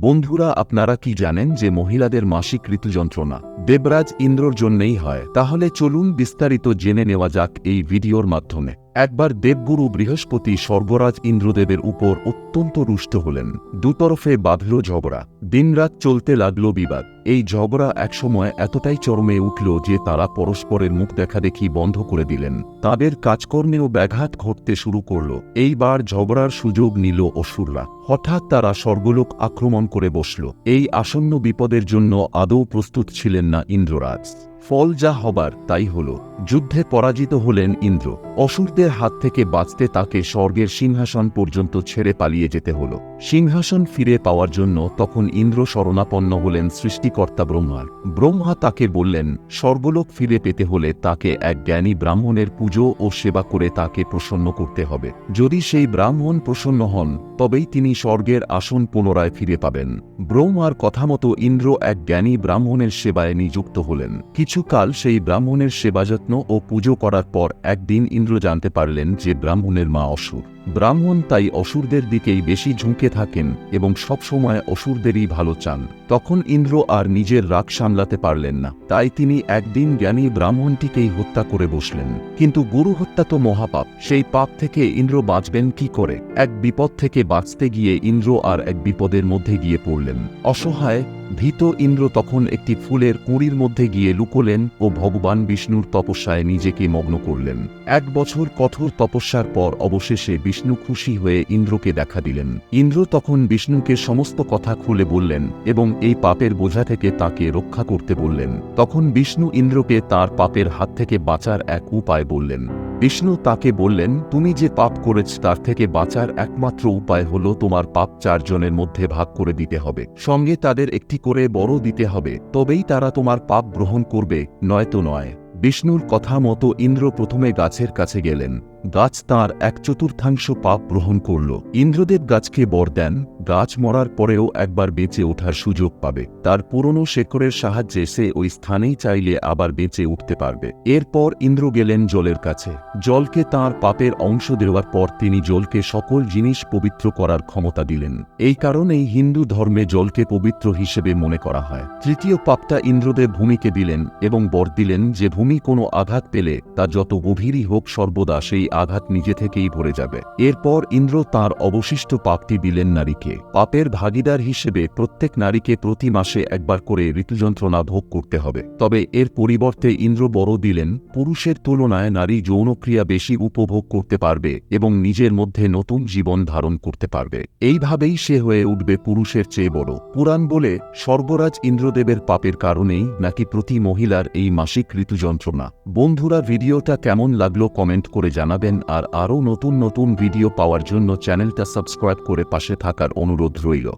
বন্ধুরা, আপনারা কি জানেন যে মহিলাদের মাসিক ঋতু যন্ত্রণা দেবরাজ ইন্দ্রর জন্যেই হয়? তাহলে চলুন বিস্তারিত জেনে নেওয়া যাক এই ভিডিওর মাধ্যমে। একবার দেবগুরু বৃহস্পতি স্বর্গরাজ ইন্দ্রদেবের উপর অত্যন্ত রুষ্ট হলেন। দুতরফে বাঁধল ঝগড়া। দিনরাত চলতে লাগল বিবাদ। এই ঝগড়া একসময় এতটাই চরমে উঠল যে তারা পরস্পরের মুখ দেখাদেখি বন্ধ করে দিলেন। তাদের কাজকর্মেও ব্যাঘাত ঘটতে শুরু করল। এইবার ঝগড়ার সুযোগ নিল অসুররা। হঠাৎ তারা স্বর্গলোক আক্রমণ করে বসল। এই আসন্ন বিপদের জন্য আদৌ প্রস্তুত ছিলেন না ইন্দ্ররাজ। ফল যা হবার তাই হল। যুদ্ধে পরাজিত হলেন ইন্দ্র। অসুরদের হাত থেকে বাঁচতে তাকে স্বর্গের সিংহাসন পর্যন্ত ছেড়ে পালিয়ে যেতে হল। সিংহাসন ফিরে পাওয়ার জন্য তখন ইন্দ্র শরণাপন্ন হলেন সৃষ্টিকর্তা ব্রহ্মার। ব্রহ্মা তাকে বললেন, স্বর্গলোক ফিরে পেতে হলে তাকে এক জ্ঞানী ব্রাহ্মণের পুজো ও সেবা করে তাকে প্রসন্ন করতে হবে। যদি সেই ব্রাহ্মণ প্রসন্ন হন, তবেই তিনি স্বর্গের আসন পুনরায় ফিরে পাবেন। ব্রহ্মার কথা মতো ইন্দ্র এক জ্ঞানী ব্রাহ্মণের সেবায় নিযুক্ত হলেন। কিছুকাল সেই ব্রাহ্মণের সেবাযত্ন ও পুজো করার পর একদিন ইন্দ্র জানতে পারলেন যে ব্রাহ্মণের মা অসুর। ব্রাহ্মণ তাই অসুরদের দিকেই বেশি ঝুঁকে থাকেন এবং সবসময় অসুরদেরই ভালো চান। তখন ইন্দ্র আর নিজের রাগ সামলাতে পারলেন না। তাই তিনি একদিন জ্ঞানী ব্রাহ্মণটিকেই হত্যা করে বসলেন। কিন্তু গুরু হত্যা তো মহাপাপ। সেই পাপ থেকে ইন্দ্র বাঁচবেন কি করে? এক বিপদ থেকে বাঁচতে গিয়ে ইন্দ্র আর এক বিপদের মধ্যে গিয়ে পড়লেন। অসহায় ভীত ইন্দ্র তখন একটি ফুলের কুঁড়ির মধ্যে গিয়ে লুকোলেন ও ভগবান বিষ্ণুর তপস্যায় নিজেকে মগ্ন করলেন। এক বছর কঠোর তপস্যার পর অবশেষে বিষ্ণু খুশি হয়ে ইন্দ্রকে দেখা দিলেন। ইন্দ্র তখন বিষ্ণুকে সমস্ত কথা খুলে বললেন এবং এই পাপের বোঝা থেকে তাকে রক্ষা করতে বললেন। তখন বিষ্ণু ইন্দ্রকে তার পাপের হাত থেকে বাঁচার এক উপায় বললেন। বিষ্ণু তাকে বললেন, তুমি যে পাপ করেছ তার থেকে বাঁচার একমাত্র উপায় হল তোমার পাপ চারজনের মধ্যে ভাগ করে দিতে হবে। সঙ্গে তাদের একটি করে বড় দিতে হবে। তবেই তারা তোমার পাপ গ্রহণ করবে, নয়তো নয়। বিষ্ণুর কথা মতো ইন্দ্র প্রথমে গাছের কাছে গেলেন। গাছ তার এক চতুর্থাংশ পাপ গ্রহণ করল। ইন্দ্রদেব গাছকে বর দেন, গাছ মরার পরেও একবার বেঁচে ওঠার সুযোগ পাবে। তার পুরনো শেকড়ের সাহায্যে সে ওই স্থানেই চাইলে আবার বেঁচে উঠতে পারবে। এরপর ইন্দ্র গেলেন জলের কাছে। জলকে তার পাপের অংশ দেওয়ার পর তিনি জলকে সকল জিনিস পবিত্র করার ক্ষমতা দিলেন। এই কারণেই হিন্দু ধর্মে জলকে পবিত্র হিসেবে মনে করা হয়। তৃতীয় পাপটা ইন্দ্রদেব ভূমিকে দিলেন এবং বর দিলেন যে ভূমি কোনো আঘাত পেলে তা যত গভীরই হোক সর্বদা সেই আঘাত নিজে থেকেই ভরে যাবে। এরপর ইন্দ্র তার অবশিষ্ট পাপটি দিলেন নারীকে। পাপের ভাগিদার হিসেবে প্রত্যেক নারীকে প্রতি মাসে একবার করে ঋতুযন্ত্রণা ভোগ করতে হবে। তবে এর পরিবর্তে ইন্দ্র বড় দিলেন, পুরুষের তুলনায় নারী যৌনক্রিয়া বেশি উপভোগ করতে পারবে এবং নিজের মধ্যে নতুন জীবন ধারণ করতে পারবে। এইভাবেই সে হয়ে উঠবে পুরুষের চেয়ে বড়। পুরাণ বলে সর্বরাজ ইন্দ্রদেবের পাপের কারণেই নাকি প্রতি মহিলার এই মাসিক ঋতুযন্ত্রণা। বন্ধুরা, ভিডিওটা কেমন লাগল কমেন্ট করে জানাবেন আর আরও নতুন নতুন ভিডিও পাওয়ার জন্য চ্যানেলটা সাবস্ক্রাইব করে পাশে থাকার অনুরোধ রইল।